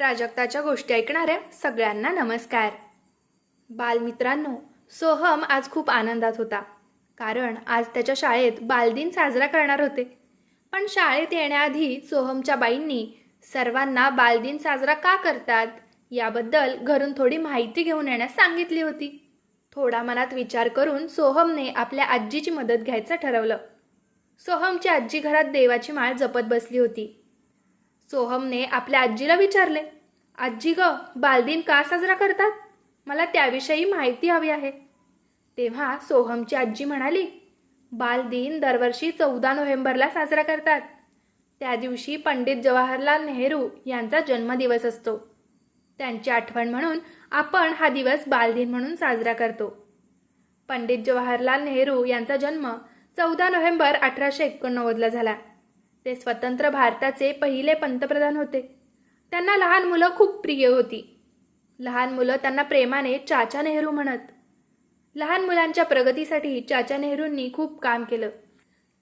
प्राजक्ताच्या गोष्टी ऐकणाऱ्या सगळ्यांना नमस्कार. बालमित्रांनो सोहम आज खूप आनंदात होता कारण आज त्याच्या शाळेत बालदिन साजरा करणार होते. पण शाळेत येण्याआधी सोहमच्या बाईंनी सर्वांना बालदिन साजरा का करतात याबद्दल घरून थोडी माहिती घेऊन येण्यास सांगितली होती. थोडा मनात विचार करून सोहमने आपल्या आजीची मदत घ्यायचं ठरवलं. सोहमची आजी घरात देवाची माळ जपत बसली होती. सोहमने आपल्या आजीला विचारले आजी ग बालदिन का साजरा करतात? मला त्याविषयी माहिती हवी आहे. तेव्हा सोहमची आजी म्हणाली बालदिन दरवर्षी चौदा नोव्हेंबरला साजरा करतात. त्या दिवशी पंडित जवाहरलाल नेहरू यांचा जन्मदिवस असतो. त्यांची आठवण म्हणून आपण हा दिवस बालदिन म्हणून साजरा करतो. पंडित जवाहरलाल नेहरू यांचा जन्म चौदा नोव्हेंबर अठराशे एकोणनव्वदला झाला. ते स्वतंत्र भारताचे पहिले पंतप्रधान होते. त्यांना लहान मुलं खूप प्रिय होती. लहान मुलं त्यांना प्रेमाने चाचा नेहरू म्हणत. लहान मुलांच्या प्रगतीसाठी चाचा नेहरूंनी खूप काम केलं.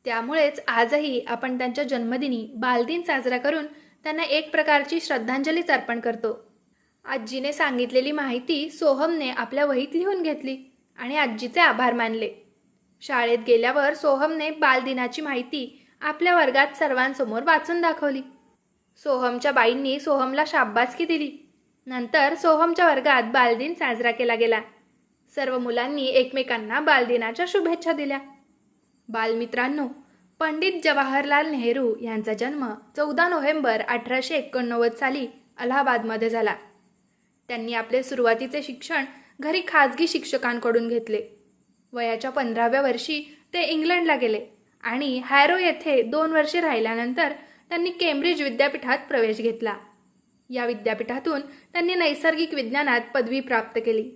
त्यामुळेच आजही आपण त्यांच्या जन्मदिनी बालदिन साजरा करून त्यांना एक प्रकारची श्रद्धांजलीच अर्पण करतो. आजीने सांगितलेली माहिती सोहमने आपल्या वहीत लिहून घेतली आणि आजीचे आभार मानले. शाळेत गेल्यावर सोहमने बालदिनाची माहिती आपल्या वर्गात सर्वांसमोर वाचून दाखवली. सोहमच्या बाईंनी सोहमला शाब्बासकी दिली. नंतर सोहमच्या वर्गात बालदिन साजरा केला गेला. सर्व मुलांनी एकमेकांना बालदिनाच्या शुभेच्छा दिल्या. बालमित्रांनो पंडित जवाहरलाल नेहरू यांचा जन्म चौदा नोव्हेंबर अठराशे एकोणनव्वद साली अलाहाबादमध्ये झाला. त्यांनी आपले सुरुवातीचे शिक्षण घरी खाजगी शिक्षकांकडून घेतले. वयाच्या पंधराव्या वर्षी ते इंग्लंडला गेले. आणि हॅरो येथे दोन वर्षे राहिल्यानंतर त्यांनी केम्ब्रिज विद्यापीठात प्रवेश घेतला. या विद्यापीठातून त्यांनी नैसर्गिक विज्ञानात पदवी प्राप्त केली.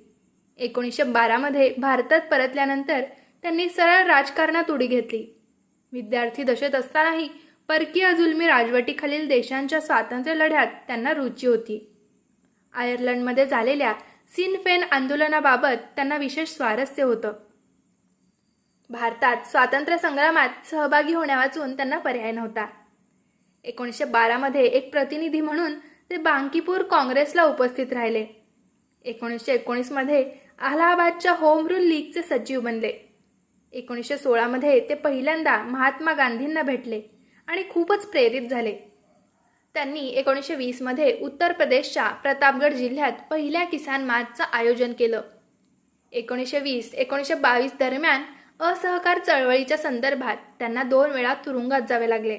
एकोणीसशे बारामध्ये भारतात परतल्यानंतर त्यांनी सरळ राजकारणात उडी घेतली. विद्यार्थी दशेत असतानाही परकीय जुलमी राजवटीखालील देशांच्या स्वातंत्र्य लढ्यात त्यांना रुची होती. आयर्लंडमध्ये झालेल्या सिन फेन आंदोलनाबाबत त्यांना विशेष स्वारस्य होतं. भारतात स्वातंत्र्य संग्रामात सहभागी होण्यावाचून त्यांना पर्याय नव्हता. एकोणीसशे बारामध्ये एक प्रतिनिधी म्हणून ते बांकीपूर काँग्रेसला उपस्थित राहिले. एकोणीसशे एकोणीसमध्ये अलाहाबादच्या होम रूल लीगचे सचिव बनले. एकोणीसशे सोळामध्ये ते पहिल्यांदा महात्मा गांधींना भेटले आणि खूपच प्रेरित झाले. त्यांनी एकोणीसशे वीसमध्ये उत्तर प्रदेशच्या प्रतापगड जिल्ह्यात पहिल्या किसान मार्चचं आयोजन केलं. एकोणीसशे वीस एकोणीसशे बावीस दरम्यान असहकार चळवळीच्या संदर्भात त्यांना दोन वेळा तुरुंगात जावे लागले.